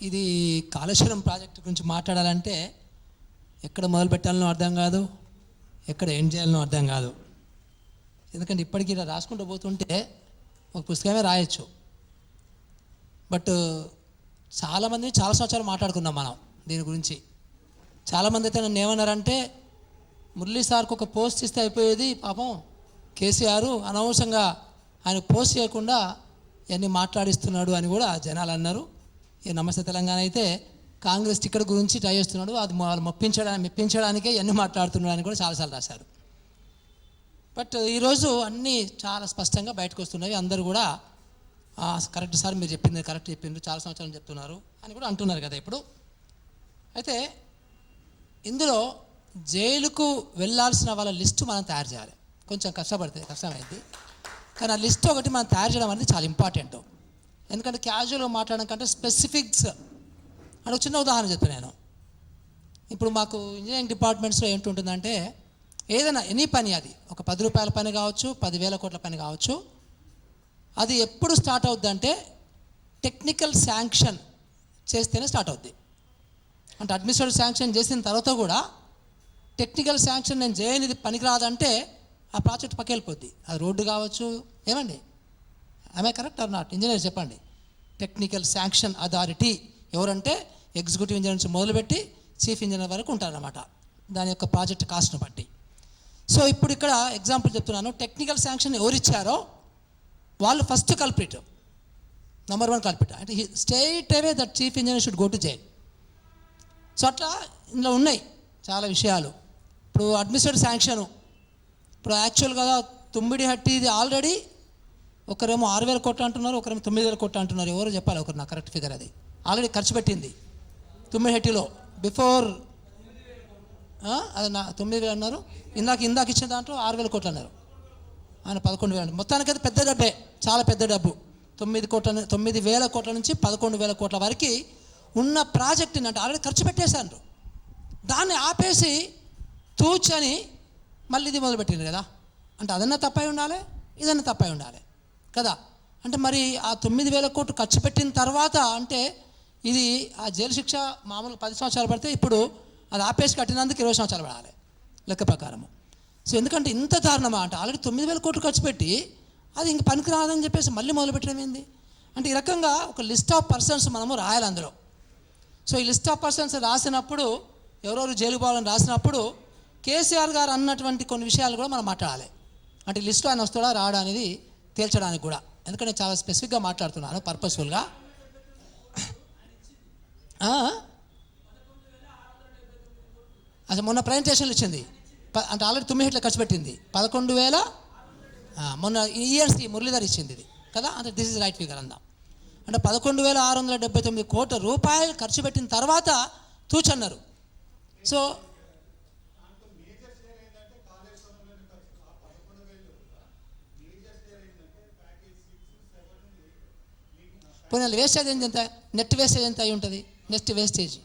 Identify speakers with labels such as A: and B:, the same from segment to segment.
A: ఇది కాళేశ్వరం ప్రాజెక్టు గురించి మాట్లాడాలంటే ఎక్కడ మొదలు పెట్టాలనో అర్థం కాదు ఎక్కడ ఎండ్ చేయాలనో అర్థం కాదు. ఎందుకంటే ఇప్పటికీ ఇలా రాసుకుంటూ పోతుంటే ఒక పుస్తకమే రాయొచ్చు. బట్ చాలామంది చాలా సంవత్సరాలు మాట్లాడుకున్నాం మనం దీని గురించి. చాలామంది అయితే నన్ను ఏమన్నారంటే మురళీ సార్కి ఒక పోస్ట్ ఇస్తే అయిపోయేది పాపం కేసీఆర్ అనవసరంగా ఆయన పోస్ట్ చేయకుండా ఇవన్నీ మాట్లాడిస్తున్నాడు అని కూడా జనాలు అన్నారు. ఈ నమస్తే తెలంగాణ అయితే కాంగ్రెస్ టికెట్ గురించి ట్రై చేస్తున్నాడు. అది వాళ్ళు మెప్పించడానికి మెప్పించడానికే ఎన్ని మాట్లాడుతున్నాడు అని కూడా చాలాసార్లు రాశారు. బట్ ఈరోజు అన్నీ చాలా స్పష్టంగా బయటకు వస్తున్నవి అందరూ కూడా కరెక్ట్ సార్ మీరు చెప్పింది కరెక్ట్ చెప్పిండ్రు. చాలా సంవత్సరాలు చెప్తున్నారు అని కూడా అంటున్నారు కదా ఇప్పుడు. అయితే ఇందులో జైలుకు వెళ్ళాల్సిన వాళ్ళ లిస్టు మనం తయారు చేయాలి. కొంచెం కష్టపడితే కష్టమైంది. కానీ ఆ లిస్ట్ ఒకటి మనం తయారు చేయడం అనేది చాలా ఇంపార్టెంట్. ఎందుకంటే క్యాజువల్గా మాట్లాడడం కంటే స్పెసిఫిక్స్ అని ఒక చిన్న ఉదాహరణ చెప్తాను నేను. ఇప్పుడు మాకు ఇంజనీరింగ్ డిపార్ట్మెంట్స్లో ఏంటుంటుందంటే ఏదైనా ఎనీ పని అది. ఒక పది రూపాయల పని కావచ్చు పదివేల కోట్ల పని కావచ్చు. అది ఎప్పుడు స్టార్ట్ అవుద్ది అంటే టెక్నికల్ శాంక్షన్ చేస్తేనే స్టార్ట్ అవుద్ది. అంటే అడ్మినిస్ట్రేటివ్ శాంక్షన్ చేసిన తర్వాత కూడా టెక్నికల్ శాంక్షన్ నేను చేయనిది పనికిరాదంటే ఆ ప్రాజెక్ట్ పక్క వెళ్ళిపోద్ది. అది రోడ్డు కావచ్చు ఏమండి? ఆమె కరెక్ట్ ఆర్ నాట్ ఇంజనీర్ చెప్పండి. టెక్నికల్ శాంక్షన్ అథారిటీ ఎవరంటే ఎగ్జిక్యూటివ్ ఇంజనీర్ నుంచి మొదలుపెట్టి చీఫ్ ఇంజనీర్ వరకు ఉంటారన్నమాట. దాని యొక్క ప్రాజెక్ట్ కాస్ట్ను బట్టి. సో ఇప్పుడు ఇక్కడ ఎగ్జాంపుల్ చెప్తున్నాను. టెక్నికల్ శాంక్షన్ ఎవరు ఇచ్చారో వాళ్ళు first culprit number one culprit అంటే state away that chief engineer should go to jail so అట్లా ఇందులో ఉన్నాయి చాలా విషయాలు. ఇప్పుడు అడ్మినిస్ట్రేటివ్ శాంక్షను ఇప్పుడు యాక్చువల్గా తుమ్మిడి హట్టి ఇది ఆల్రెడీ ఒకరేమో ఆరు వేల కోట్లు అంటున్నారు ఒకరేమో తొమ్మిది వేల కోట్లు అంటున్నారు. ఎవరో చెప్పాలి ఒకరు నా కరెక్ట్ ఫిగర్ అది? ఆల్రెడీ ఖర్చు పెట్టింది. తుమ్మిడి హెట్టిలో బిఫోర్ అది నా తొమ్మిది వేలు అన్నారు. ఇందాక ఇందాక ఇచ్చిన దాంట్లో ఆరు వేల కోట్లు అన్నారు. ఆయన పదకొండు వేలు మొత్తానికి అది పెద్ద డబ్బే చాలా పెద్ద డబ్బు. తొమ్మిది కోట్ల తొమ్మిది వేల కోట్ల నుంచి పదకొండు వేల కోట్ల వరకు ఉన్న ప్రాజెక్టుని అంటే ఆల్రెడీ ఖర్చు పెట్టేశారు. దాన్ని ఆపేసి తూచని మళ్ళీ ఇది మొదలుపెట్టింది కదా? అంటే అదన్నా తప్పై ఉండాలి ఇదన్నా తప్పై ఉండాలి. కదా? అంటే మరి ఆ తొమ్మిది వేల కోట్లు ఖర్చు పెట్టిన తర్వాత అంటే ఇది ఆ జైలు శిక్ష మామూలుగా పది సంవత్సరాలు పడితే ఇప్పుడు అది ఆపేసి కట్టినందుకు ఇరవై సంవత్సరాలు పడాలి లెక్క ప్రకారము. సో ఎందుకంటే ఇంత దారుణమా? అంటే ఆల్రెడీ తొమ్మిది వేల కోట్లు ఖర్చు పెట్టి అది ఇంక పనికి రాదని చెప్పేసి మళ్ళీ మొదలుపెట్టడం ఏంది? అంటే ఈ రకంగా ఒక లిస్ట్ ఆఫ్ పర్సన్స్ మనము రాయాలి అందులో. సో ఈ లిస్ట్ ఆఫ్ పర్సన్స్ రాసినప్పుడు ఎవరెవరు జైలు పోవాలని రాసినప్పుడు కేసీఆర్ గారు అన్నటువంటి కొన్ని విషయాలు కూడా మనం మాట్లాడాలి. అంటే ఈ లిస్ట్లో ఆయన వస్తాడా రాడా అనేది తేల్చడానికి కూడా. ఎందుకంటే చాలా స్పెసిఫిక్గా మాట్లాడుతున్నాను పర్పస్ఫుల్గా. అసలు మొన్న ప్రజెంటేషన్లు ఇచ్చింది. ప- అంటే ఆల్రెడీ తొమ్మిది హెట్ల ఖర్చు పెట్టింది. పదకొండు వేల మొన్న ఈఎన్సి మురళీధర్ ఇచ్చింది ఇది. కదా? అంటే దిస్ ఇస్ రైట్ ఫిగర్ అందాం. అంటే పదకొండు వేల ఆరు వందల డెబ్బై తొమ్మిది కోట్ల రూపాయలు ఖర్చు పెట్టిన తర్వాత తూచన్నారు. సో పోనీ వేస్టేజ్ ఎంత? నెట్ వేస్టేజ్ ఎంత అయి ఉంటుంది? నెక్స్ట్ వేస్టేజ్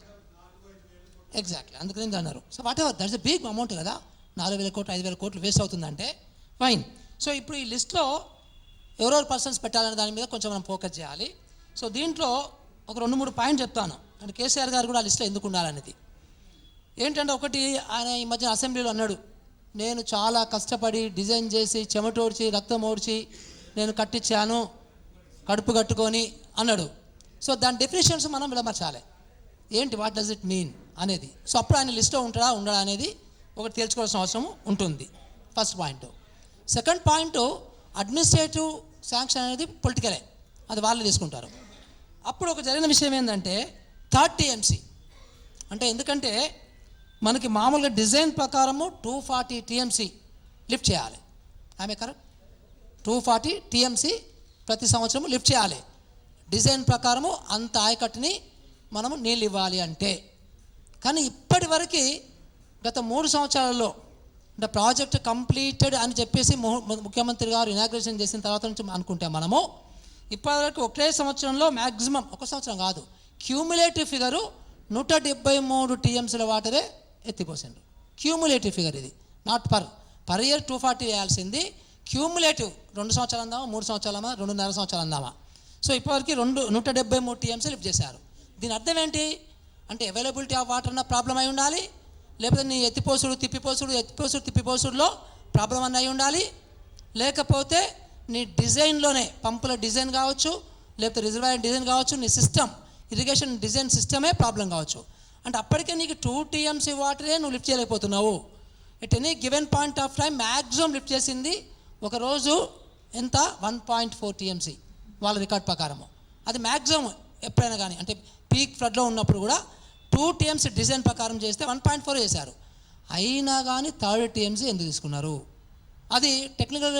A: ఎగ్జాక్ట్లీ అందుకని అన్నారు so whatever that's a big amount కదా? నాలుగు వేల కోట్లు ఐదు వేల కోట్లు వేస్ట్ అవుతుందంటే ఫైన్ సో ఇప్పుడు ఈ లిస్ట్లో ఎవరెవరు పర్సన్స్ పెట్టాలనే దాని మీద కొంచెం మనం ఫోకస్ చేయాలి. సో దీంట్లో ఒక రెండు మూడు పాయింట్ చెప్తాను. అంటే కేసీఆర్ గారు కూడా ఆ లిస్ట్లో ఎందుకు ఉండాలనేది. ఏంటంటే ఒకటి ఆయన ఈ మధ్య అసెంబ్లీలో అన్నాడు నేను చాలా కష్టపడి డిజైన్ చేసి చెమటోడ్చి రక్తం ఓడ్చి నేను కట్టించాను. కడుపు కట్టుకొని అన్నాడు. సో దాని డెఫినేషన్స్ మనం విలమర్చాలి ఏంటి వాట్ డస్ ఇట్ మీన్ అనేది. సో అప్పుడు ఆయన లిస్ట్లో ఉంటాడా ఉండడా అనేది ఒకటి తేల్చుకోవాల్సిన అవసరం ఉంటుంది. First point second point administrative sanction అనేది పొలిటికలే అది వాళ్ళు తీసుకుంటారు. అప్పుడు ఒక జరిగిన విషయం ఏంటంటే థర్డ్ టీఎంసీ అంటే ఎందుకంటే మనకి మామూలుగా డిజైన్ ప్రకారము టూ ఫార్టీ టీఎంసీ లిఫ్ట్ చేయాలి. ఆమె కరెక్ట్ టూ ఫార్టీ టీఎంసీ ప్రతి సంవత్సరం లిఫ్ట్ చేయాలి. డిజైన్ ప్రకారము అంత ఆయకట్టుని మనము నీళ్ళు ఇవ్వాలి అంటే. కానీ ఇప్పటి వరకు గత మూడు సంవత్సరాలలో అంటే ప్రాజెక్ట్ కంప్లీటెడ్ అని చెప్పేసి ము- ముఖ్యమంత్రి గారు ఇనాగ్రేషన్ చేసిన తర్వాత నుంచి అనుకుంటే మనము ఇప్పటివరకు ఒకే సంవత్సరంలో మ్యాక్సిమం ఒక సంవత్సరం కాదు క్యూములేటివ్ ఫిగరు నూట డెబ్బై మూడు టీఎంసీల వాటరే ఎత్తిపోసిండు. క్యూములేటివ్ ఫిగర్ ఇది. Not per per year two forty వేయాల్సింది. Cumulative రెండు సంవత్సరాలు అందామా మూడు సంవత్సరాలు అందామా రెండున్నర సంవత్సరాలు అందామా? సో ఇప్పటివరకు రెండు నూట డెబ్బై మూడు టీఎంసీ లిఫ్ట్ చేశారు. దీని అర్థం ఏంటి? అంటే అవైలబిలిటీ ఆఫ్ వాటర్ అన్న ప్రాబ్లం అయి ఉండాలి లేకపోతే నీ ఎత్తిపోసుడు తిప్పిపోసుడు ఎత్తిపోసుడు తిప్పిపోసుడులో ప్రాబ్లం అన్న అయి ఉండాలి లేకపోతే నీ డిజైన్లోనే పంపుల డిజైన్ కావచ్చు లేకపోతే రిజర్వాయర్ డిజైన్ కావచ్చు నీ సిస్టమ్ ఇరిగేషన్ డిజైన్ సిస్టమే ప్రాబ్లం కావచ్చు. అంటే అప్పటికే నీకు టూ టీఎంసీ వాటరే నువ్వు lift చేయలేకపోతున్నావు. At any given point of time maximum lift చేసింది ఒకరోజు ఎంత? వన్ పాయింట్ ఫోర్ టీఎంసీ వాళ్ళ రికార్డ్ ప్రకారము. అది మ్యాక్సిమం ఎప్పుడైనా కానీ అంటే పీక్ ఫ్లడ్లో ఉన్నప్పుడు కూడా టూ టీఎంసీ డిజైన్ ప్రకారం చేస్తే వన్ పాయింట్ ఫోర్ చేశారు. అయినా కానీ థర్డ్ టీఎంసీ ఎందుకు తీసుకున్నారు? అది టెక్నికల్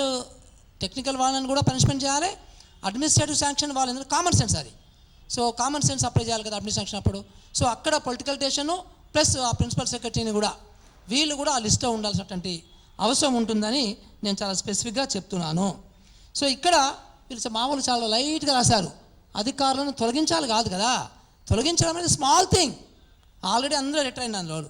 A: టెక్నికల్ వాళ్ళని కూడా పనిష్మెంట్ చేయాలి. అడ్మినిస్ట్రేటివ్ శాంక్షన్ వాళ్ళని కామన్ సెన్స్ అది. సో కామన్ సెన్స్ అప్లై చేయాలి కదా అడ్మినిస్ట్రేషన్ అప్పుడు. సో అక్కడ పొలిటికల్ టేషను ప్లస్ ఆ ప్రిన్సిపల్ సెక్రటరీని కూడా వీళ్ళు కూడా ఆ లిస్ట్లో ఉండాల్సినటువంటి అవసరం ఉంటుందని నేను చాలా స్పెసిఫిక్గా చెప్తున్నాను. సో ఇక్కడ వీళ్ళు మామూలు చాలా లైట్గా రాశారు. అధికారులను తొలగించాలి కాదు కదా. తొలగించడం అనేది స్మాల్ థింగ్. ఆల్రెడీ అందరూ రిటైర్ అయిన వాళ్ళు.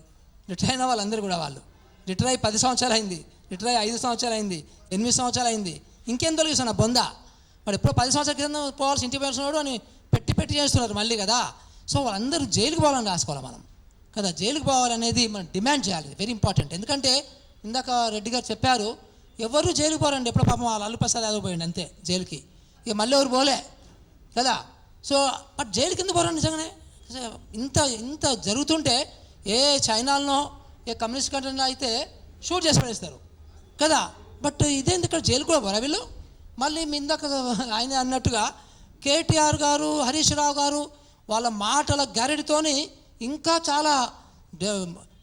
A: రిటైర్ అయిన వాళ్ళందరూ కూడా వాళ్ళు. రిటైర్ అయ్యి పది సంవత్సరాలు అయింది. రిటైర్ అయ్యి ఐదు సంవత్సరాలు అయింది. ఎనిమిది సంవత్సరాలు అయింది. ఇంకేం తొలగిస్తున్నా? బొంద. మరి ఎప్పుడో పది సంవత్సరాల క్రితం పోవాల్సి ఇంటికి పోవాల్సినాడు అని పెట్టి పెట్టి చేస్తున్నారు మళ్ళీ కదా. సో వాళ్ళందరూ జైలుకి పోవాలని రాసుకోవాలి మనం. కదా జైలుకి పోవాలనేది మనం డిమాండ్ చేయాలి. వెరీ ఇంపార్టెంట్ ఎందుకంటే ఇందాక రెడ్డి గారు చెప్పారు ఎవరు జైలుకి పోరండి? ఎప్పుడు పాపం వాళ్ళు అల్లు ప్రసాద్ యాదవ్ అంతే జైలుకి. ఇక మళ్ళీ ఎవరు పోలే కదా? సో బట్ జైలు కింద పోరండి నిజంగానే. ఇంత ఇంత జరుగుతుంటే ఏ చైనాలో ఏ కమ్యూనిస్ట్ కంట్రీలో అయితే షూట్ చేసి పడేస్తారు కదా? బట్ ఇదేంది ఇక్కడ జైలు కూడా పోరా వీళ్ళు? మళ్ళీ మీ ఇందాక ఆయన అన్నట్టుగా కేటీఆర్ గారు హరీష్ రావు గారు వాళ్ళ మాటల గారెడితోని ఇంకా చాలా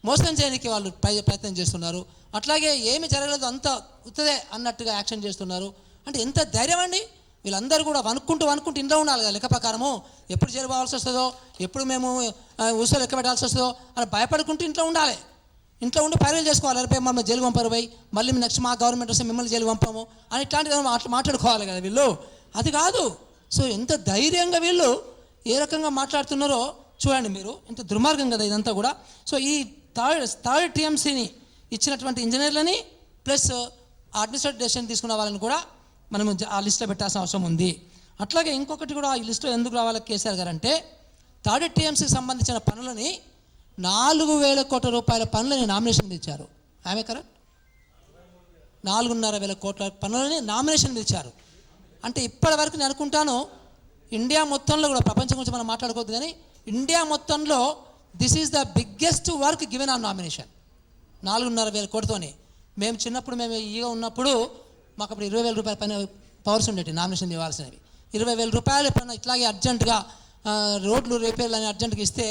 A: మోసం చేయడానికి వాళ్ళు ప్రయత్నం చేస్తున్నారు. అట్లాగే ఏమి జరగలేదు అంత ఉత్తదే అన్నట్టుగా యాక్షన్ చేస్తున్నారు. అంటే ఎంత ధైర్యం అండి? వీళ్ళందరూ కూడా వనుక్కుంటూ వనుక్కుంటూ ఇంట్లో ఉండాలి కదా లెక్క ప్రకారము. ఎప్పుడు జైలు వస్తుందో ఎప్పుడు మేము ఊసలు లెక్క పెట్టాల్సి వస్తుందో అని భయపడుకుంటూ ఇంట్లో ఉండాలి. ఇంట్లో ఉండి పైరలు చేసుకోవాలి. రేపు మమ్మల్ని జైలు పంపారు పోయి మళ్ళీ నెక్స్ట్ మా గవర్నమెంట్ వస్తే మిమ్మల్ని జైలు పంపాము అని ఇట్లాంటివి మాట్లాడుకోవాలి కదా వీళ్ళు? అది కాదు. సో ఎంత ధైర్యంగా వీళ్ళు ఏ రకంగా మాట్లాడుతున్నారో చూడండి మీరు. ఎంత దుర్మార్గం కదా ఇదంతా కూడా. సో ఈ థర్డ్ థర్డ్ టీఎంసీని ఇచ్చినటువంటి ఇంజనీర్లని ప్లస్ అడ్మినిస్ట్రేటివ్ డెసిషన్ తీసుకున్న వాళ్ళని కూడా మనం ఆ లిస్ట్లో పెట్టాల్సిన అవసరం ఉంది. అట్లాగే ఇంకొకటి కూడా ఈ లిస్టులో ఎందుకు రావాలి కేసీఆర్ గారు అంటే థర్డ్ టీఎంసీకి సంబంధించిన పనులని నాలుగు వేల కోట్ల రూపాయల పనులని నామినేషన్ ఇచ్చారు ఆమె కరెక్ట్? నాలుగున్నర వేల కోట్ల పనులని నామినేషన్ ఇచ్చారు అంటే ఇప్పటి వరకు నేను అనుకుంటాను ఇండియా మొత్తంలో కూడా ప్రపంచం గురించి మనం మాట్లాడుకోవద్దు కానీ ఇండియా మొత్తంలో this is the biggest work given on nomination నాలుగున్నర వేల కోటితోని మేము చిన్నప్పుడు మేము ఈగా ఉన్నప్పుడు మాకు అప్పుడు ఇరవై వేల రూపాయల పైన పవర్స్ ఉండేవి నామినేషన్ ఇవ్వాల్సినవి. ఇరవై వేల రూపాయలు పైన ఇట్లాగే అర్జెంటుగా రోడ్లు రిపేర్లు అని అర్జెంటుగా ఇస్తే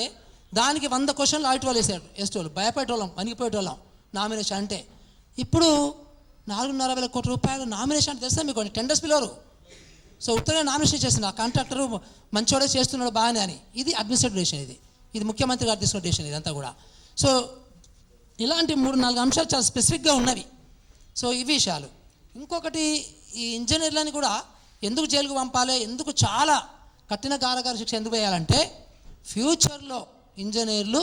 A: దానికి వంద క్వశ్చన్లు ఆడిట్ వాళ్ళు వేసేవాళ్ళు వేసేటోళ్ళు భయపడేటోళ్ళం వణికిపోయేటోళ్ళం నామినేషన్ అంటే. ఇప్పుడు నాలుగున్నర వేల కోట్ల రూపాయలు నామినేషన్ అంటే తెలుసా మీకు టెండర్స్ పిలవరు. సో ఉత్తరే నామినేషన్ చేస్తున్నా ఆ కాంట్రాక్టర్ మంచోడే చేస్తున్నాడు బాగానే అని. ఇది అడ్మినిస్ట్రేటివ్ ఇది. ఇది ముఖ్యమంత్రి గారు తీసుకున్న డెసిషన్ ఇదంతా కూడా. సో ఇలాంటి మూడు నాలుగు అంశాలు చాలా స్పెసిఫిక్గా ఉన్నవి. సో ఈ విషయాలు. ఇంకొకటి ఈ ఇంజనీర్లని కూడా ఎందుకు జైలుకు పంపాలి ఎందుకు చాలా కఠిన కారాగార శిక్ష ఎందుకు వేయాలంటే ఫ్యూచర్లో ఇంజనీర్లు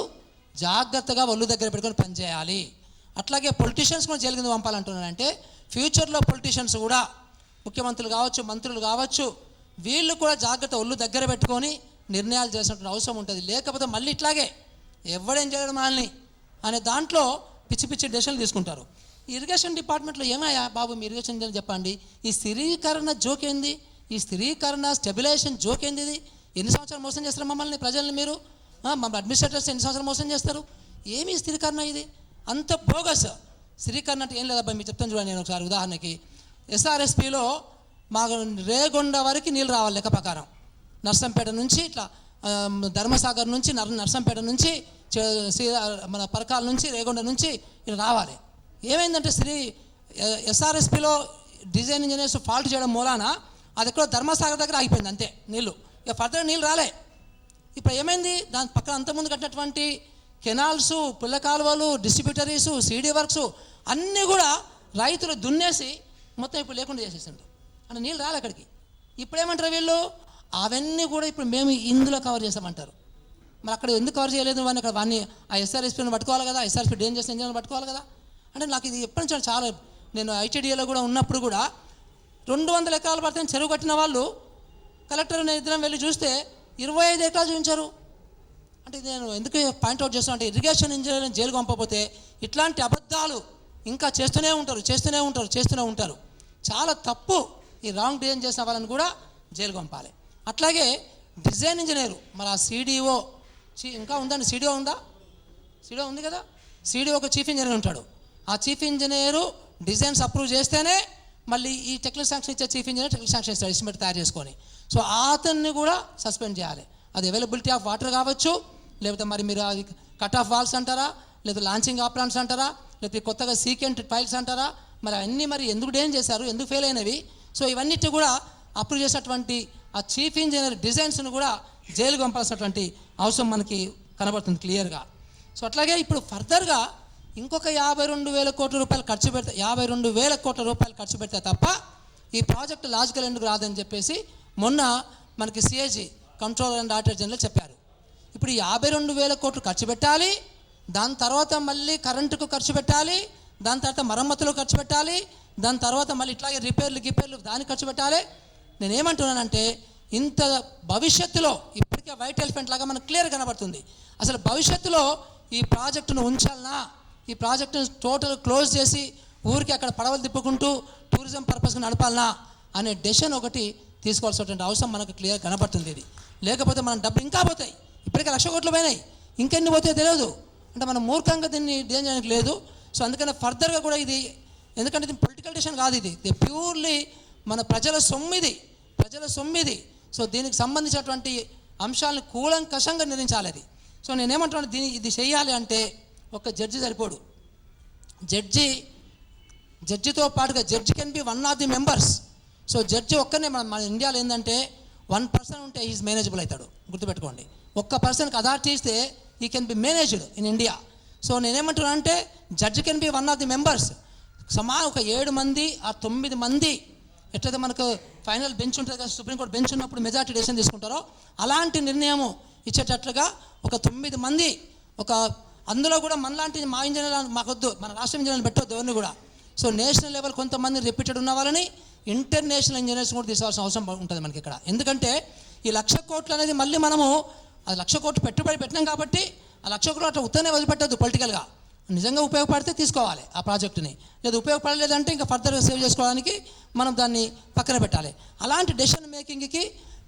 A: జాగ్రత్తగా ఒళ్ళు దగ్గర పెట్టుకొని పనిచేయాలి అట్లాగే పొలిటీషియన్స్ కూడా జైలు కింద పంపాలంటున్నారంటే ఫ్యూచర్లో పొలిటీషియన్స్ కూడా ముఖ్యమంత్రులు కావచ్చు మంత్రులు కావచ్చు వీళ్ళు కూడా జాగ్రత్త ఒళ్ళు దగ్గర పెట్టుకొని నిర్ణయాలు చేసినటువంటి అవసరం ఉంటుంది. లేకపోతే మళ్ళీ ఇట్లాగే ఎవడేం చేయడం మనల్ని అనే దాంట్లో పిచ్చి పిచ్చి డెసిషన్లు తీసుకుంటారు. ఈ ఇరిగేషన్ డిపార్ట్మెంట్లో ఏమయ్యా బాబు మీ ఇరిగేషన్ చెప్పండి. ఈ స్థిరీకరణ జోక్ ఏంది? ఈ స్థిరీకరణ స్టెబిలైజేషన్ జోక్ ఏంది ఇది? ఎన్ని సంవత్సరాలు మోసం చేస్తారు మమ్మల్ని ప్రజల్ని మీరు? మమ్మల్ని అడ్మినిస్ట్రేటర్స్ ఎన్ని సంవత్సరాలు మోసం చేస్తారు? ఏమి స్థిరీకరణ ఇది? అంత బోగస్ స్థిరీకరణ అంటే ఏం లేదబ్బా మీరు చెప్తాను చూడండి నేను ఒకసారి ఉదాహరణకి. ఎస్ఆర్ఎస్పిలో మాకు రేగొండ వరకు నీళ్ళు రావాలి లెక్క ప్రకారం. నర్సంపేట నుంచి ఇట్లా ధర్మసాగర్ నుంచి నర్ నర్సంపేట నుంచి శ్రీ- మన పరకాల నుంచి రేగొండ నుంచి ఇలా రావాలి. ఏమైందంటే శ్రీ ఎస్ఆర్ఎస్పిలో డిజైన్ ఇంజనీర్స్ ఫాల్ట్ చేయడం మూలాన అది ఎక్కడో ధర్మసాగర్ దగ్గర ఆగిపోయింది అంతే నీళ్ళు ఇక ఫర్దర్ నీళ్ళు రాలే. ఇప్పుడు ఏమైంది? దాని పక్కన అంతకుముందు కట్టినటువంటి కెనాల్స్ పుల్ల కాలువలు డిస్ట్రిబ్యూటరీస్ సీడీ వర్క్స్ అన్నీ కూడా రైతులు దున్నేసి మొత్తం ఇప్పుడు లేకుండా చేసేసిండ్రు. అంటే నీళ్ళు రాలే అక్కడికి. ఇప్పుడేమంటారు వీళ్ళు? అవన్నీ కూడా ఇప్పుడు మేము ఇందులో కవర్ చేస్తామంటారు. మరి అక్కడ ఎందుకు కవర్ చేయలేదు వాడిని? అక్కడ వాడిని ఆ ఎస్ఆర్ఎస్పీని పట్టుకోవాలి కదా ఎస్ఆర్ఎస్పీ డేంజర్ చేసిన ఇంజన్ పట్టుకోవాలి కదా? అంటే నాకు ఇది ఎప్పటి నుంచి చాలా నేను ఐటీడీఏలో కూడా ఉన్నప్పుడు కూడా రెండు వందల ఎకరాలు పడితే చెరువు కట్టిన వాళ్ళు కలెక్టర్ ఇద్దరం వెళ్ళి చూస్తే ఇరవై ఐదు ఎకరాలు చూపించారు. అంటే నేను ఎందుకు పాయింట్అవుట్ చేస్తున్నా అంటే ఇరిగేషన్ ఇంజనీరింగ్ జైలు పంపకపోతే ఇట్లాంటి అబద్ధాలు ఇంకా చేస్తూనే ఉంటారు చేస్తూనే ఉంటారు చేస్తూనే ఉంటారు. చాలా తప్పు ఈ రాంగ్ డిజైన్ చేసిన వాళ్ళని కూడా జైలు పంపాలి. అట్లాగే డిజైన్ ఇంజనీరు మరి ఆ సీడీఓ ఇంకా ఉందండి సీడీఓ ఉందా? సీడీఓ ఉంది కదా? సీడీఓ ఒక చీఫ్ ఇంజనీర్ ఉంటాడు. ఆ చీఫ్ ఇంజనీరు డిజైన్స్ అప్రూవ్ చేస్తేనే మళ్ళీ ఈ టెక్నికల్ శాంక్షన్ ఇచ్చే చీఫ్ ఇంజనీర్ టెక్నికల్ శాంక్షన్ ఇస్తాడు ఎస్టిమేట్ తయారు చేసుకొని. సో అతన్ని కూడా సస్పెండ్ చేయాలి. అది అవైలబిలిటీ ఆఫ్ వాటర్ కావచ్చు లేకపోతే మరి మీరు అది కట్ ఆఫ్ వాల్స్ అంటారా లేదా లాంచింగ్ ఆప్రాన్స్ అంటారా లేకపోతే కొత్తగా సీకెంట్ టైల్స్ అంటారా మరి అవన్నీ మరి ఎందుకు డేం చేశారు ఎందుకు ఫెయిల్ అయినవి? సో ఇవన్నిటి కూడా అప్రూవ్ చేసినటువంటి ఆ చీఫ్ ఇంజనీర్ డిజైన్స్ను కూడా జైలుకు పంపాల్సినటువంటి అవసరం మనకి కనబడుతుంది క్లియర్గా. సో అట్లాగే ఇప్పుడు ఫర్దర్గా ఇంకొక యాభై రెండు వేల కోట్ల రూపాయలు ఖర్చు పెడితే యాభై రెండు వేల కోట్ల రూపాయలు ఖర్చు పెడితే తప్ప ఈ ప్రాజెక్ట్ లాజికల్ ఎందుకు రాదని చెప్పేసి మొన్న మనకి CAG controller and auditor general చెప్పారు. ఇప్పుడు యాభై రెండు వేల కోట్లు ఖర్చు పెట్టాలి దాని తర్వాత మళ్ళీ కరెంటుకు ఖర్చు పెట్టాలి దాని తర్వాత మరమ్మతులు ఖర్చు పెట్టాలి దాని తర్వాత మళ్ళీ ఇట్లాగే రిపేర్లు గిపేర్లు దానికి ఖర్చు పెట్టాలి నేనేమంటున్నానంటే ఇంత భవిష్యత్తులో ఇప్పటికే వైట్ ఎలిఫెంట్ లాగా మనకు క్లియర్ కనబడుతుంది. అసలు భవిష్యత్తులో ఈ ప్రాజెక్టును ఉంచాలనా? ఈ ప్రాజెక్టును టోటల్ క్లోజ్ చేసి ఊరికి అక్కడ పడవలు తిప్పుకుంటూ టూరిజం పర్పస్కి నడపాలనా? అనే డెసిషన్ ఒకటి తీసుకోవాల్సినటువంటి అవసరం మనకు క్లియర్ కనబడుతుంది ఇది. లేకపోతే మనం డబ్బు ఇంకా పోతాయి. ఇప్పటికే లక్ష కోట్లు పోయినాయి. ఇంకెన్ని పోతాయో తెలియదు. అంటే మనం మూర్ఖంగా దీన్ని డిజైన్ చేయడానికి లేదు. సో అందుకనే ఫర్దర్గా కూడా ఇది ఎందుకంటే ఇది పొలిటికల్ డిసిషన్ కాదు ఇది. ఇది ప్యూర్లీ మన ప్రజల సొమ్మిది ప్రజల సొమ్మిది. సో దీనికి సంబంధించినటువంటి అంశాలను కూలంకషంగా నిర్ణయించాలి అది. సో నేనేమంటున్నాను దీని ఇది చేయాలి అంటే ఒక జడ్జి సరిపోడు. జడ్జి జడ్జితో పాటుగా judge can be one of the members so judge ఒక్కనే మన మన ఇండియాలో ఏంటంటే వన్ పర్సన్ ఉంటే ఈజ్ మేనేజబుల్ అవుతాడు. గుర్తుపెట్టుకోండి. ఒక్క పర్సన్కి అథారిటీ ఇస్తే ఈ can be managed in India so నేనేమంటున్నానంటే judge can be one of the members సమా ఒక ఏడు మంది ఆ తొమ్మిది మంది ఎట్లయితే మనకు ఫైనల్ బెంచ్ ఉంటుంది కదా సుప్రీంకోర్టు బెంచ్ ఉన్నప్పుడు మెజార్టీ డెసిషన్ తీసుకుంటారో అలాంటి నిర్ణయం ఇచ్చేటట్లుగా ఒక తొమ్మిది మంది ఒక అందులో కూడా మనలాంటి మా ఇంజనీర్ మాకొద్దు మన రాష్ట్ర ఇంజనీర్లు పెట్టొద్దు ఎవరిని కూడా. సో నేషనల్ లెవెల్ కొంతమంది రిపీటెడ్ ఉన్న వాళ్ళని ఇంటర్నేషనల్ ఇంజనీర్స్ కూడా తీసుకోవాల్సిన అవసరం ఉంటుంది మనకి ఇక్కడ. ఎందుకంటే ఈ లక్ష కోట్లు అనేది మళ్ళీ మనము ఆ లక్ష కోట్లు పెట్టుబడి పెట్టినాం కాబట్టి ఆ లక్ష కోట్లు అట్లా ఉత్తనే వదిలిపెట్టద్దు పొలిటికల్గా నిజంగా ఉపయోగపడితే తీసుకోవాలి ఆ ప్రాజెక్టుని. లేదు ఉపయోగపడలేదంటే ఇంకా ఫర్దర్గా సేవ్ చేసుకోవడానికి మనం దాన్ని పక్కన పెట్టాలి. అలాంటి డెసిషన్ మేకింగ్కి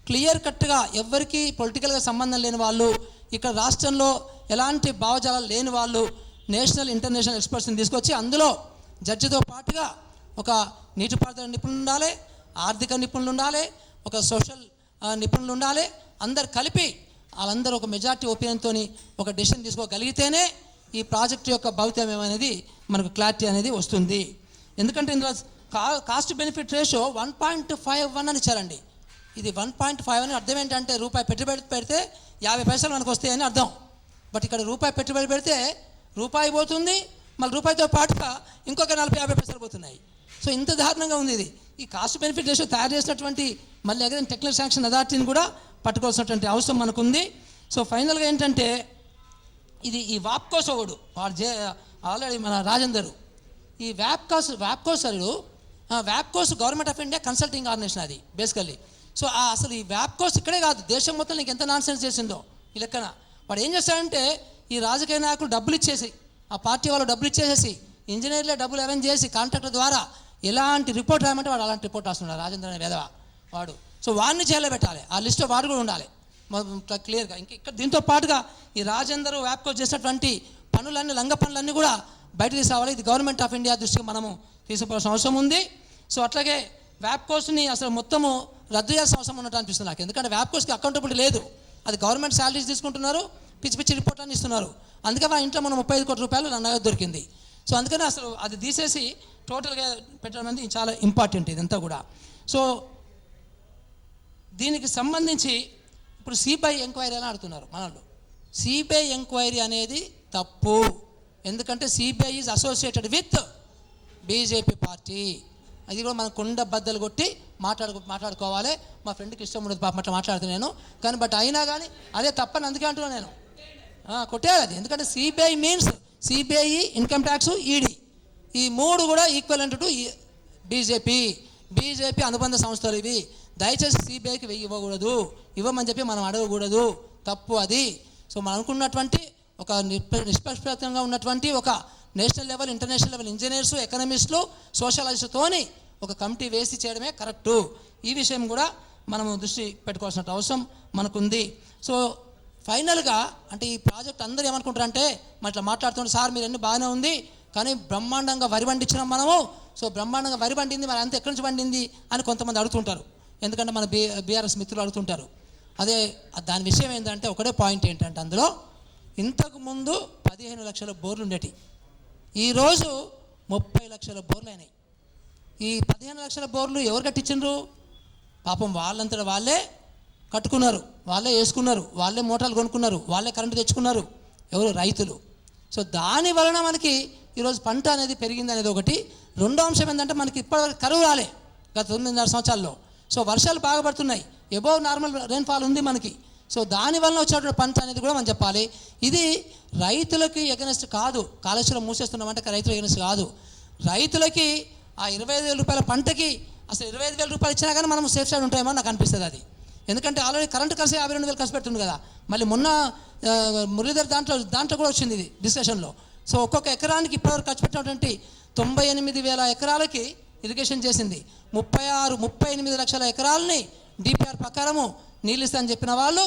A: క్లియర్ కట్గా ఎవరికి పొలిటికల్గా సంబంధం లేని వాళ్ళు ఇక్కడ రాష్ట్రంలో ఎలాంటి భావజాలాలు లేని వాళ్ళు నేషనల్ ఇంటర్నేషనల్ ఎక్స్పర్ట్స్ని తీసుకొచ్చి అందులో జడ్జితో పాటుగా ఒక నీటిపారుదల నిపుణులు ఉండాలి ఆర్థిక నిపుణులు ఉండాలి ఒక సోషల్ నిపుణులు ఉండాలి అందరు కలిపి వాళ్ళందరూ ఒక మెజార్టీ ఒపీనియన్తో ఒక డెసిషన్ తీసుకోగలిగితేనే ఈ ప్రాజెక్ట్ యొక్క భవితం అనేది మనకు క్లారిటీ అనేది వస్తుంది. ఎందుకంటే ఇందులో కా cost benefit ratio one point five one అని ఇచ్చారండి. ఇది వన్ పాయింట్ ఫైవ్ అని అర్థం ఏంటంటే రూపాయి పెట్టుబడి పెడితే యాభై పైసలు మనకు వస్తాయని అర్థం. బట్ ఇక్కడ రూపాయి పెట్టుబడి పెడితే రూపాయి పోతుంది మళ్ళీ రూపాయితో పాటుగా ఇంకొక నలభై యాభై పైసలు పోతున్నాయి. సో ఇంత దారుణంగా ఉంది ఇది. ఈ కాస్ట్ బెనిఫిట్ రేషియో తయారు చేసినటువంటి మళ్ళీ అగైన్ టెక్నికల్ శాంక్షన్ అథారిటీని కూడా పట్టుకోవాల్సినటువంటి అవసరం మనకుంది. సో ఫైనల్గా ఏంటంటే ఇది ఈ వాప్కోస్ ఒకడు వాడు జే ఆల్రెడీ మన రాజేందర్. ఈ వ్యాప్కోస్ వ్యాప్కోసరుడు వ్యాప్కోస్ government of India consulting organisation అది బేసికల్లీ. సో అసలు ఈ వ్యాప్కోస్ ఇక్కడే కాదు దేశం మొత్తం నీకు ఎంత నాన్ సెన్స్ చేసిందో ఈ లెక్కన. వాడు ఏం చేస్తాడంటే ఈ రాజకీయ నాయకులు డబ్బులు ఇచ్చేసి ఆ పార్టీ వాళ్ళు డబ్బులు ఇచ్చేసేసి ఇంజనీర్లే డబ్బులు అరేంజ్ చేసి కాంట్రాక్టర్ ద్వారా ఎలాంటి రిపోర్ట్ రాయమంటే వాడు అలాంటి రిపోర్ట్ రాస్తున్నాడు రాజేంద్ర అనే వేదవ. వాడు. సో వాడిని జైల్లో పెట్టాలి ఆ లిస్ట్లో వాడు కూడా ఉండాలి. క్లియర్గా ఇంక ఇక్కడ దీంతో పాటుగా ఈ రాజేందర్ వ్యాప్కో చేసినటువంటి పనులన్నీ లంగ పనులన్నీ కూడా బయట తీసుకోవాలి ఇది గవర్నమెంట్ ఆఫ్ ఇండియా దృష్టికి మనము తీసుకోవాల్సిన అవసరం ఉంది. సో అట్లాగే వ్యాప్కోస్ని అసలు మొత్తము రద్దు చేయాల్సిన అవసరం ఉన్నట్టు అనిపిస్తుంది నాకు. ఎందుకంటే వ్యాప్కోస్కి అకౌంటబిలిటీ లేదు. అది గవర్నమెంట్ శాలరీస్ తీసుకుంటున్నారు పిచ్చి పిచ్చి రిపోర్ట్ అని ఇస్తున్నారు. అందుకే మా ఇంట్లో మనం ముప్పై ఐదు కోట్ల రూపాయలు నన్నగా దొరికింది. సో అందుకని అసలు అది తీసేసి టోటల్గా పెట్టడం అనేది చాలా ఇంపార్టెంట్ ఇదంతా కూడా. సో దీనికి సంబంధించి ఇప్పుడు సిబిఐ ఎంక్వైరీ అని అడుగుతున్నారు మనల్ని సిబిఐ ఎంక్వైరీ అనేది తప్పు. ఎందుకంటే CBI is associated with BJP party అది కూడా మనం కుండ బద్దలు కొట్టి మాట్లాడుకో మాట్లాడుకోవాలి. మా ఫ్రెండ్కి ఇష్టం ఉండదు పాప అట్లా మాట్లాడుతున్నాను కానీ బట్ అయినా కానీ అదే తప్పని అందుకే అంటున్నాను నేను. కొట్టేయాలి అది. ఎందుకంటే CBI means CBI income tax ED ఈ మూడు కూడా ఈక్వల్ టు బీజేపీ బీజేపీ అనుబంధ సంస్థలు ఇవి. దయచేసి సిబిఐకి వెయ్యి ఇవ్వకూడదు. ఇవ్వమని చెప్పి మనం అడగకూడదు. తప్పు అది. సో మనం అనుకున్నటువంటి ఒక నిష్పక్షంగా నిష్పక్షపాతంగా ఉన్నటువంటి ఒక national level international level engineers ఎకనమిస్టులు సోషలాజిస్ట్తోని ఒక కమిటీ వేసి చేయడమే కరెక్టు. ఈ విషయం కూడా మనము దృష్టి పెట్టుకోవాల్సిన అవసరం మనకుంది. సో ఫైనల్గా అంటే ఈ ప్రాజెక్ట్ అందరూ ఏమనుకుంటారంటే మరి ఇట్లా మాట్లాడుతుంటే సార్ మీరు అన్ని బాగానే ఉంది. కానీ బ్రహ్మాండంగా వరి పండించినాం మనము. సో బ్రహ్మాండంగా వరి పండింది మరి అంత ఎక్కడి నుంచి పండింది అని కొంతమంది అడుగుతుంటారు. ఎందుకంటే మన బీ బీఆర్ఎస్ మిత్రులు అడుగుతుంటారు. అదే దాని విషయం ఏంటంటే ఒకటే పాయింట్ ఏంటంటే అందులో ఇంతకు ముందు పదిహేను లక్షల బోర్లు ఉండేటి ఈరోజు ముప్పై లక్షల బోర్లు అయినాయి. ఈ పదిహేను లక్షల బోర్లు ఎవరు కట్టించిండ్రు? పాపం వాళ్ళంతట వాళ్ళే కట్టుకున్నారు. వాళ్ళే వేసుకున్నారు. వాళ్ళే మోటార్లు కొనుక్కున్నారు. వాళ్ళే కరెంటు తెచ్చుకున్నారు. ఎవరు? రైతులు. సో దాని వలన మనకి ఈరోజు పంట అనేది పెరిగింది అనేది ఒకటి. రెండో అంశం ఏంటంటే మనకి ఇప్పటివరకు కరువు రాలే గత తొమ్మిదిన్నర సంవత్సరాల్లో. సో వర్షాలు బాగా పడుతున్నాయి. ఎబోవ్ నార్మల్ రెయిన్ఫాల్ ఉంది మనకి. సో దానివల్ల వచ్చినటువంటి పంట అనేది కూడా మనం చెప్పాలి. ఇది రైతులకి ఎగనెస్ట్ కాదు. కాళేశ్వరం మూసేస్తున్నామంటే రైతులు ఎగనెస్ట్ కాదు. రైతులకి ఆ ఇరవై ఐదు వేల రూపాయల పంటకి అసలు ఇరవై ఐదు వేల రూపాయలు ఇచ్చినా కానీ మనం సేఫ్ సైడ్ ఉంటాయేమో నాకు అనిపిస్తుంది అది. ఎందుకంటే ఆల్రెడీ కరెంట్ కలిసి యాభై రెండు వేలు ఖర్చు పెడుతుంది కదా. మళ్ళీ మొన్న మురళీధర్ దాంట్లో దాంట్లో కూడా వచ్చింది ఇది డిస్కషన్లో సో ఒక్కొక్క ఎకరానికి ఇప్పటివరకు ఖర్చు పెట్టినటువంటి తొంభై ఎనిమిది వేల ఎకరాలకి ఇరిగేషన్ చేసింది. ముప్పై ఆరు ముప్పై ఎనిమిది లక్షల ఎకరాలని డిపిఆర్ ప్రకారము నీళ్ళు ఇస్తా అని చెప్పిన వాళ్ళు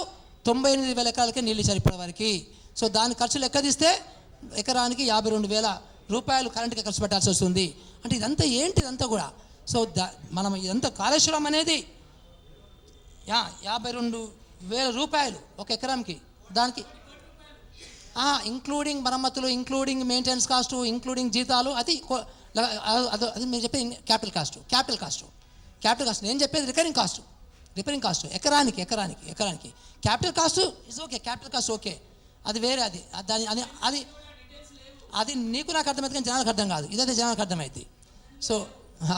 A: తొంభై ఎనిమిది వేల ఎకరాలకే నీళ్ళు ఇచ్చారు ఇప్పటివరకు సో దాని ఖర్చు లెక్కదిస్తే ఎకరానికి యాభై రెండు వేల రూపాయలు కరెంట్కి ఖర్చు పెట్టాల్సి వస్తుంది. అంటే ఇదంతా ఏంటి ఇదంతా కూడా? సో ద మనం ఇదంతా కాళేశ్వరం అనేది యా యాభై రెండు వేల రూపాయలు ఒక ఎకరంకి దానికి ఇంక్లూడింగ్ మరమ్మతులు ఇంక్లూడింగ్ మెయింటెనెన్స్ కాస్ట్ ఇంక్లూడింగ్ జీతాలు అది అది మీరు చెప్పేది capital cost capital cost capital cost నేను చెప్పేది రికరింగ్ కాస్ట్ రిపేరింగ్ కాస్ట్ ఎకరానికి ఎకరానికి ఎకరానికి. Capital cost is okay capital cost okay అది వేరే అది. అది దాని అది అది అది నీకు నాకు అర్థమైతే కానీ జనాలకు అర్థం కాదు. ఇదైతే జనాలకు అర్థమైంది సో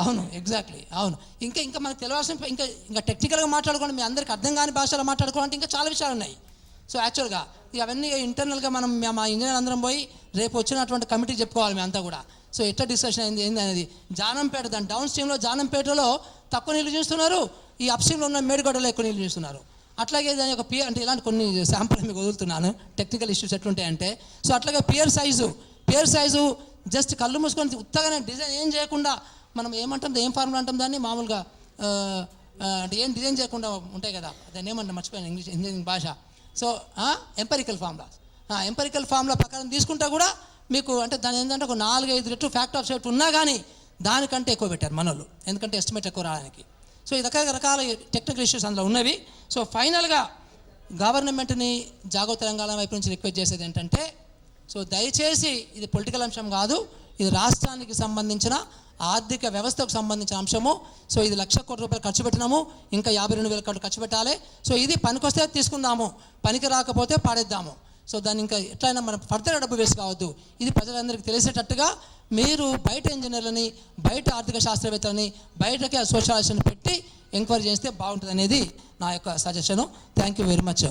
A: అవును ఎగ్జాక్ట్లీ అవును. ఇంకా ఇంకా మనకు తెలియాల్సిన ఇంకా ఇంకా టెక్నికల్గా మాట్లాడుకోండి మీ అందరికి అర్థం కాని భాషలో మాట్లాడుకోవాలంటే ఇంకా చాలా విషయాలు ఉన్నాయి. సో యాక్చువల్గా ఇక అవన్నీ ఇంటర్నల్గా మనం మా ఇంజనీర్ అందరం పోయి రేపు వచ్చినటువంటి కమిటీ చెప్పుకోవాలి మేము అంతా కూడా. సో ఎట్లా డిస్కషన్ అయింది ఏంది అనేది. జానంపేట దాని డౌన్ స్ట్రీమ్లో జానంపేటలో తక్కువ నీళ్ళు చూస్తున్నారు ఈ అప్ స్ట్రీమ్లో ఉన్న మేడిగడ్డలో ఎక్కువ నీళ్ళు చూస్తున్నారు. అట్లాగే దాని యొక్క పియర్ అంటే ఇలాంటి కొన్ని శాంపుల్ మీకు వదులుతున్నాను టెక్నికల్ ఇష్యూస్ ఎట్లుంటాయంటే. సో అట్లాగే pier size pier size just కళ్ళు మూసుకొని ఉత్తగానే డిజైన్ ఏం చేయకుండా మనం ఏమంటాం ఏం ఫార్ములా అంటాం దాన్ని? మామూలుగా అంటే ఏం డిజైన్ చేయకుండా ఉంటాయి కదా. దాన్ని ఏమంటాం? మర్చిపోయాను ఇంగ్లీష్ ఇంజనీరింగ్ భాష. So empirical formula empirical formula ప్రకారం తీసుకుంటా కూడా మీకు అంటే దాని ఏంటంటే ఒక నాలుగు ఐదు రెట్లు ఫ్యాక్టర్ ఆఫ్ సేఫ్టీ ఉన్నా కానీ దానికంటే ఎక్కువ పెట్టారు మనోళ్ళు. ఎందుకంటే ఎస్టిమేట్ ఎక్కువ రావడానికి. సో ఈ రకరకాల టెక్నికల్ ఇష్యూస్ అందులో ఉన్నవి. సో ఫైనల్గా గవర్నమెంట్ని జాగో తెలంగాణ వైపు నుంచి రిక్వెస్ట్ చేసేది ఏంటంటే సో దయచేసి ఇది పొలిటికల్ అంశం కాదు ఇది రాష్ట్రానికి సంబంధించిన ఆర్థిక వ్యవస్థకు సంబంధించిన అంశము. సో ఇది లక్ష కోట్ల రూపాయలు ఖర్చు పెట్టినాము. ఇంకా యాభై రెండు వేల కోట్లు ఖర్చు పెట్టాలి. సో ఇది పనికొస్తే తీసుకుందాము. పనికి రాకపోతే పాడేద్దాము. సో దాన్ని ఇంకా ఎట్లయినా మనం ఫర్దర్ డబ్బు వేస్ట్ కావద్దు. ఇది ప్రజలందరికీ తెలిసేటట్టుగా మీరు బయట ఇంజనీర్లని బయట ఆర్థిక శాస్త్రవేత్తలని బయటకి అసోసియేషన్ పెట్టి ఎంక్వైరీ చేస్తే బాగుంటుంది అనేది నా యొక్క suggestion. Thank you very much